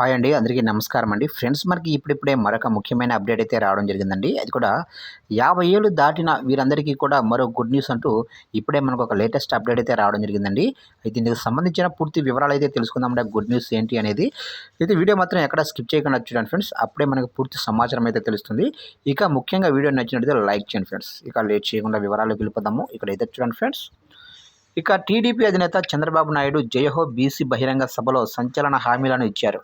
Hi అండి అందరికీ నమస్కారం అండి. ఫ్రెండ్స్ మనకి ఇప్పుడిప్పుడే మరొక ముఖ్యమైన అప్డేట్ అయితే రావడం జరిగిందండి. అది కూడా యాభై ఏళ్ళు దాటిన వీరందరికీ కూడా మరో గుడ్ న్యూస్ అంటూ ఇప్పుడే మనకు ఒక లేటెస్ట్ అప్డేట్ అయితే రావడం జరిగిందండి. అయితే ఇందుకు సంబంధించిన పూర్తి వివరాలు అయితే తెలుసుకుందాం గుడ్ న్యూస్ ఏంటి అనేది. అయితే వీడియో మాత్రం ఎక్కడ స్కిప్ చేయకుండా చూడండి ఫ్రెండ్స్. అప్పుడే మనకు పూర్తి సమాచారం అయితే తెలుస్తుంది. ఇక ముఖ్యంగా వీడియో నచ్చినట్లయితే లైక్ చేయండి ఫ్రెండ్స్. ఇక లేట్ చేయకుండా వివరాలు వెళ్ళిపోదాము ఇక్కడ అయితే చూడండి ఫ్రెండ్స్. ఇక టీడీపీ అధినేత చంద్రబాబు నాయుడు జయహో బీసీ బహిరంగ సభలో సంచలన హామీలను ఇచ్చారు.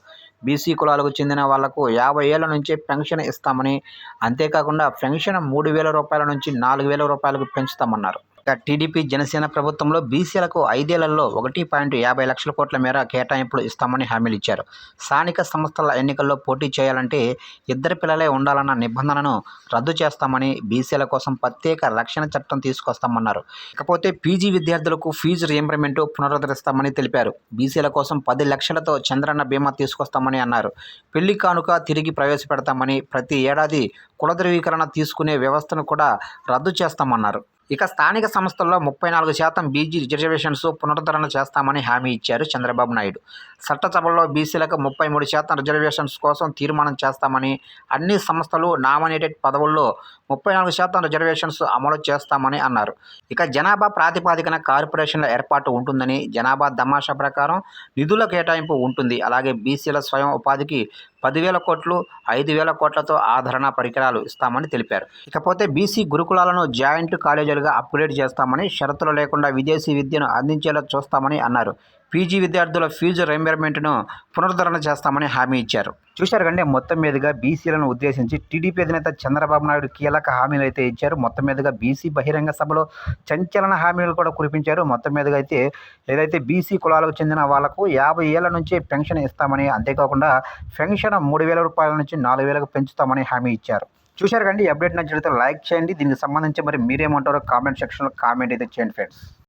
బీసీ కులాలకు చెందిన వాళ్ళకు యాభై ఏళ్ళ నుంచే పెన్షన్ ఇస్తామని అంతేకాకుండా పెన్షన్ మూడు వేల రూపాయల నుంచి నాలుగు వేల రూపాయలకు పెంచుతామన్నారు. టీడీపీ జనసేన ప్రభుత్వంలో బీసీలకు ఐదేళ్ళలో ఒకటి పాయింట్ యాభై లక్షల కోట్ల మేర కేటాయింపులు ఇస్తామని హామీలు ఇచ్చారు. స్థానిక సంస్థల ఎన్నికల్లో పోటీ చేయాలంటే ఇద్దరు పిల్లలే ఉండాలన్న నిబంధనను రద్దు చేస్తామని బీసీల కోసం ప్రత్యేక రక్షణ చట్టం తీసుకొస్తామన్నారు. ఇకపోతే పీజీ విద్యార్థులకు ఫీజు రియంబర్మెంట్ పునరుద్ధరిస్తామని తెలిపారు. బీసీల కోసం పది లక్షలతో చంద్రన్న బీమా తీసుకొస్తామని అన్నారు. పెళ్ళి కానుక తిరిగి ప్రవేశపెడతామని ప్రతి ఏడాది కుల ధృవీకరణ తీసుకునే వ్యవస్థను కూడా రద్దు చేస్తామన్నారు. ఇక స్థానిక సంస్థల్లో ముప్పై నాలుగు శాతం బీజీ రిజర్వేషన్స్ పునరుద్ధరణ చేస్తామని హామీ ఇచ్చారు చంద్రబాబు నాయుడు. చట్టసభల్లో బీసీలకు ముప్పై మూడు శాతం రిజర్వేషన్స్ కోసం తీర్మానం చేస్తామని అన్ని సంస్థలు నామినేటెడ్ పదవుల్లో ముప్పై నాలుగు శాతం రిజర్వేషన్స్ అమలు చేస్తామని అన్నారు. ఇక జనాభా ప్రాతిపాదికన కార్పొరేషన్ల ఏర్పాటు ఉంటుందని జనాభా దమాషా ప్రకారం నిధుల కేటాయింపు ఉంటుంది. అలాగే బీసీల స్వయం ఉపాధికి పదివేల కోట్లు ఐదు వేల కోట్లతో ఆదరణ పరికరాలు ఇస్తామని తెలిపారు. ఇకపోతే బీసీ గురుకులాలను జాయింట్ కాలేజీలుగా అప్గ్రేడ్ చేస్తామని షరతులు లేకుండా విదేశీ విద్యను అందించేలా చూస్తామని అన్నారు. పీజీ విద్యార్థుల ఫీజు ఎన్విరాన్మెంట్ను పునరుద్ధరణ చేస్తామని హామీ ఇచ్చారు. చూశారు కంటే మొత్తం మీదుగా బీసీలను ఉద్దేశించి టీడీపీ అధినేత చంద్రబాబు నాయుడు కీలక హామీలు అయితే ఇచ్చారు. మొత్తం మీదుగా బీసీ బహిరంగ సభలో సంచలన హామీలు కూడా కురిపించారు. మొత్తం మీదుగా అయితే ఏదైతే బీసీ కులాలకు చెందిన వాళ్ళకు యాభై ఏళ్ళ నుంచి పెన్షన్ ఇస్తామని అంతేకాకుండా పెన్షన్ మూడు వేల రూపాయల నుంచి నాలుగు వేలకు పెంచుతామని హామీ ఇచ్చారు. చూశారు కండి అప్డేట్ నచ్చినట్లయితే లైక్ చేయండి. దీనికి సంబంధించి మరి మీరేమంటారో కామెంట్ సెక్షన్లో కామెంట్ అయితే చేయండి ఫ్రెండ్స్.